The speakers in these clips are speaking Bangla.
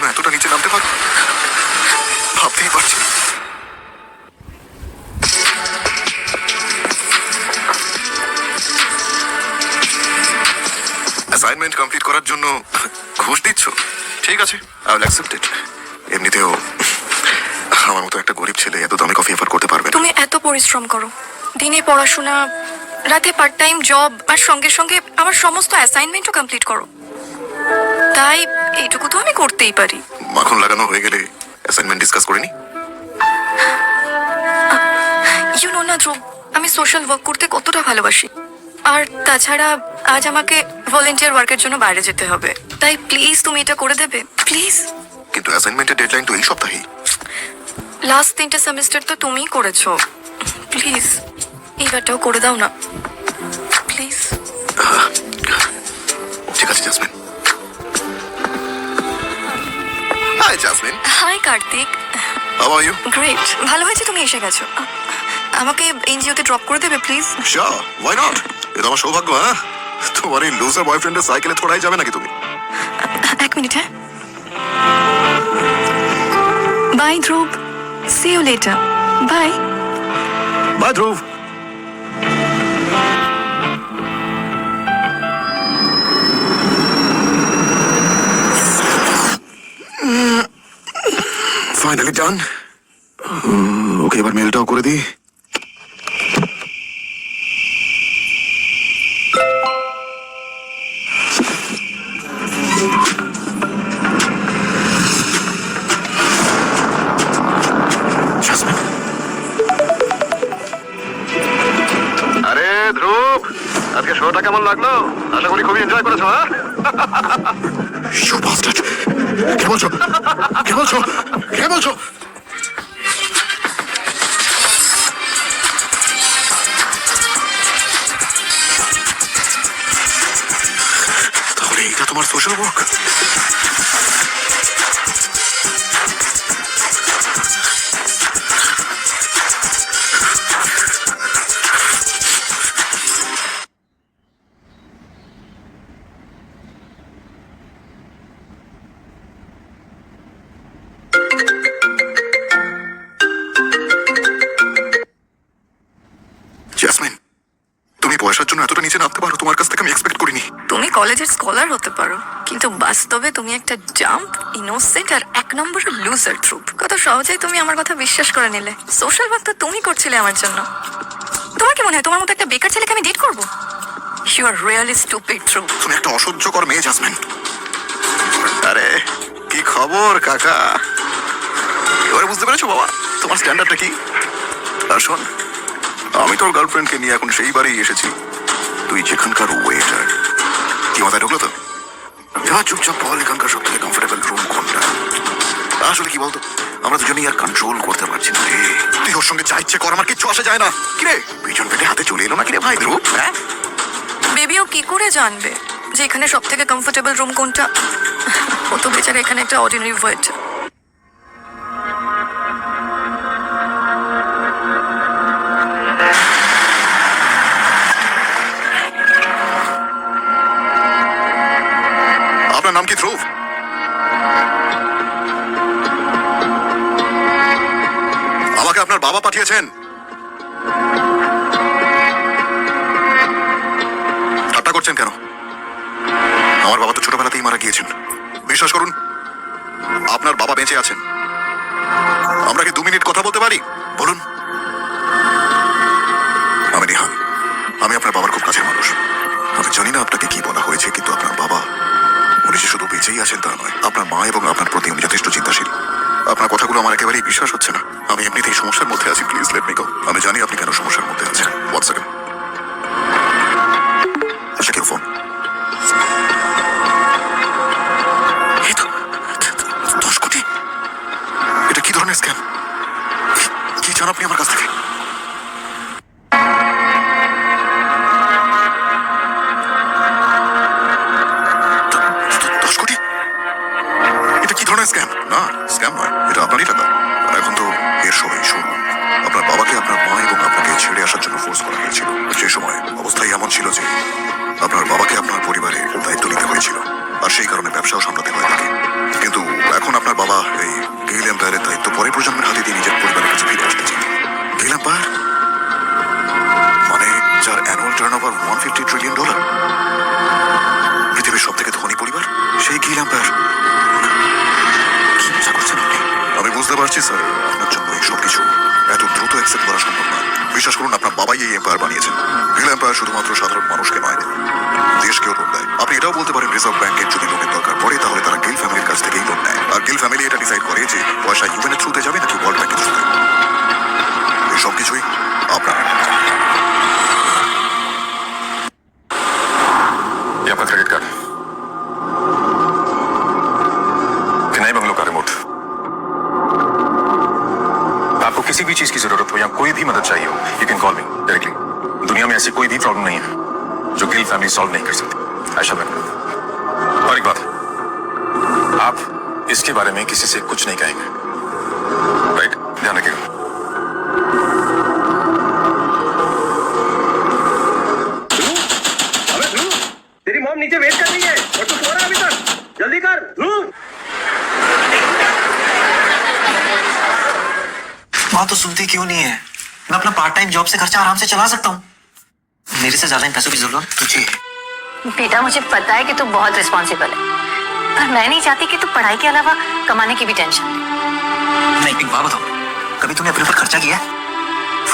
জন্য এতটা নিচে নামতে পারো? ভাবতেই পারছি অ্যাসাইনমেন্ট কমপ্লিট করার জন্য ঘুষ দিচ্ছ? ঠিক আছে আই উইল অ্যাকসেপ্ট ইট এমনিতেও আমার মতো একটা গরিব ছেলে এত দামি কফি এফার্ট করতে পারবে তুমি এত পরিশ্রম করো। দিনে পড়াশোনা, রাতে পার্ট টাইম জব আর সঙ্গে সঙ্গে আমার সমস্ত অ্যাসাইনমেন্টও কমপ্লিট করো। তাই এইটুকু তো আমি করতেই পারি। মাখন লাগানো হয়ে গেলে অ্যাসাইনমেন্ট ডিসকাস করে করিনি ইউ নো না ধ্রুব আমি সোশ্যাল ওয়ার্ক করতে কতটা ভালোবাসি। আর তাছাড়া আজ আমাকে ভলেন্টিয়ার ওয়ার্কের জন্য বাইরে যেতে হবে। তাই প্লিজ তুমি এটা করে দেবে। প্লিজ কিন্তু অ্যাসাইনমেন্টের ডেডলাইন তো এই সপ্তাহেই। লাস্ট তিনটে সেমিস্টার তো তুমিই করেছ। প্লিজ এইবারটাও করে দাও না। প্লিজ ঠিক আছে Jasmine hi Jasmine hi Kartik how are you great ভালো হয়েছে তুমি এসে গেছো? আমাকে এনজিওতে ড্রপ করে দেবে প্লিজ শিওর ওয়াই নট এটা আমার সৌভাগ্য হ্যাঁ? তোমার এই লুজার বয়ফ্রেন্ডের সাইকেলে থোড়াই যাবে নাকি তুমি? এক মিনিট হ্যাঁ? Bye Dhruv see you later bye bye Dhruv finally done okay এবার মেলটাও করে দিই। আরে ধ্রুব আজকে শোটা কেমন লাগল? আশা করি খুবই এনজয় করেছ হ্যাঁ? You bastard! কে বলছো? কে বলছো? কে বলছো? তাহলে এটা তোমার সোশ্যাল ওয়ার্ক জন্য এতটা নিচে নামতে পারো তোমার কাছ থেকে আমি এক্সপেক্ট করিনি। তুমি কলেজের স্কলার হতে পারো কিন্তু বাস্তবে তুমি একটা জাম্প ইনোসেন্ট আর এক নম্বর লুজার ট্রুপ কত সহজেই তুমি আমার কথা বিশ্বাস করে নিলে। সোশ্যাল ওয়ার্ক তো তুমি করছিলে আমার জন্য। তোমার কি মনে হয় তোমার মতো একটা বেকার ছেলেকে আমি ডেট করব? You are really stupid troop তুমি একটা অসহ্যকর মেয়ে জাসমিন আরে কি খবর কাকা? এবারে বুঝতে পেরেছ বাবা? তোমার স্ট্যান্ডার্ডটা কি? আর শোন আমি তোর গার্লফ্রেন্ডকে নিয়ে এখন সেই বাড়ি এসেছি। তুই যেখানকার ওয়েটার কি মাথায় ঢুকলো তো? এবার চুপচাপ বল, এখানকার সব থেকে কমফোর্টেবল রুম কোনটা? আসলে কি বলতো, আমরা দুজনেই আর কন্ট্রোল করতে পারছি না রে। তুই ওর সঙ্গে যা ইচ্ছে কর, আমার কিচ্ছু আসে যায় না। কিরে পিছন পেটে হাতে চলে এলো না কিরে ভাই ধ্রুব? হ্যাঁ? বেবিও কি করে জানবে যে এখানে সব থেকে কমফোর্টেবল রুম কোনটা? ও তো বেচারা এখানে একটা অর্ডিনারি ওয়েট আপনার নাম কি ধ্রুব? আমাকে আপনার বাবা পাঠিয়েছেন। ঠাট্টা করছেন কেন? আমার বাবা তো ছোটবেলাতেই মারা গিয়েছেন। বিশ্বাস করুন, আপনার বাবা বেঁচে আছেন। আমরা কি দু মিনিট কথা বলতে পারি? বলুন। আমি নিহাল আমি আপনার বাবার খুব কাছের মানুষ। আমি জানি না আপনাকে কি বলা হয়েছে, কিন্তু বেঁচেই আছেন তা নয়। আপনার মা এবং আপনার প্রতি উনি যথেষ্ট চিন্তাশীল। আপনার কথাগুলো আমার একেবারেই বিশ্বাস হচ্ছে না। আমি এমনিতেই সমস্যার মধ্যে আছি। প্লিজ লেট মি গো আমি জানি আপনি কেন সমস্যার মধ্যে আছেন। ওয়ান এটা কি ধরনের স্ক্যাম না স্ক্যাম নয়, এটা আপনারই টাকা। আর এখন তো এর সময়, শুনুন। আপনার বাবাকে আপনার মা এবং আপনাকে ছেড়ে আসার জন্য ফোর্স করা হয়েছিল। সে সময় অবস্থাই এমন ছিল যে আপনার বাবাকে আপনার পরিবারে দায়িত্ব নিতে হয়েছিল। আর সেই কারণে ব্যবসাও সামলাতে হয় তাকে কিন্তু এখন বুঝতে পারছি, স্যার, আপনার জন্য এই সবকিছু। এত দ্রুত অ্যাকসেপ্ট করা সম্ভব না। বিশ্বাস করুন, আপনার বাবাই এই এম্পায়ার বানিয়েছেন। রিল এম্পায়ার শুধুমাত্র সাধারণ মানুষকে নয়, দেশকেও লোন দেয়। আপনি এটাও বলতে পারেন রিজার্ভ ব্যাংকের যদি লোনের দরকার পড়ে, তাহলে তারা গিল ফ্যামিলির কাছ থেকেই লোন নেয়। আর গিল ফ্যামিলি এটা ডিসাইড করে যে পয়সা ইউএনের থ্রুতে किसी भी चीज़ की ज़रूरत हो या कोई भी मदद चाहिए हो you can call me directly दुनिया में ऐसी कोई भी प्रॉब्लम नहीं है, जो गिल फैमिली सॉल्व नहीं कर सकती। ऐसा बन और एक बात, आप इसके बारे में किसी से कुछ नहीं कहेंगे। माँ तो सुनती क्यों नहीं है? मैं अपना पार्ट टाइम जॉब से खर्चा आराम से चला सकता हूँ। मेरे से ज़्यादा इन पैसों की ज़रूरत तुझे बेटा मुझे पता है कि तू बहुत रिस्पॉन्सिबल है। पर मैं नहीं चाहती कि तू पढ़ाई के अलावा कमाने की भी टेंशन ले। मैं एक बात बताऊँ कभी तूने अपने ऊपर खर्चा किया है?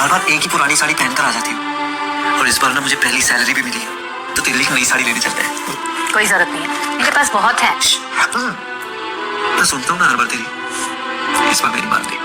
हर बार एक ही पुरानी साड़ी पहनकर आ जाती हूँ। और इस बार ना मुझे पहली सैलरी भी मिली है तो तेरे लिए नई साड़ी लेने चलते हैं। कोई ज़रूरत नहीं है। मेरे पास बहुत है। हम्म, मैं सुनता हूँ ना हर बार तेरी। इस बार मेरी मान ली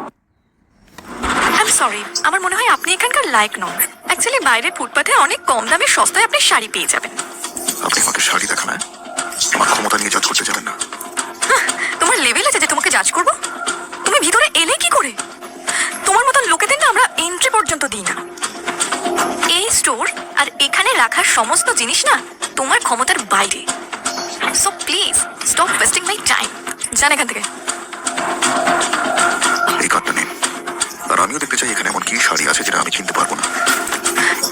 আই এম সরি আমার মনে হয় আপনি এখানকার লাইক নন। অ্যাকচুয়ালি বাইরে ফুটপাথে অনেক কম দামে সস্তায় আপনি শাড়ি পেয়ে যাবেন। আপনি আমাকে শাড়ি দেখান হ্যাঁ? আমার ক্ষমতা নিয়ে জাজ করতে যাবেন না। তোমার লেভেল আছে যে তোমাকে জাজ করব? তুমি ভিতরে এলে কি করে? তোমার মতন লোকেদের না আমরা এন্ট্রি পর্যন্ত দিই না। এই স্টোর আর এখানে রাখার সমস্ত জিনিস না তোমার ক্ষমতার বাইরে। So please stop wasting my time যান এখান থেকে। এই কার্ডটা আর আমিও দেখতে চাই এখানে এমন কি শাড়ি আছে যেটা আমি কিনতে পারব না।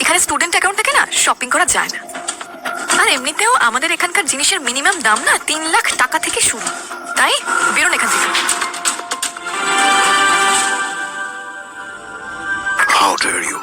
এখানে স্টুডেন্ট অ্যাকাউন্ট থেকে না শপিং করা যায় না। আর এমনিতেও আমাদের এখানকার জিনিসের মিনিমাম দাম না তিন লাখ টাকা থেকে শুরু। তাই বেরোন এখান থেকে। How dare you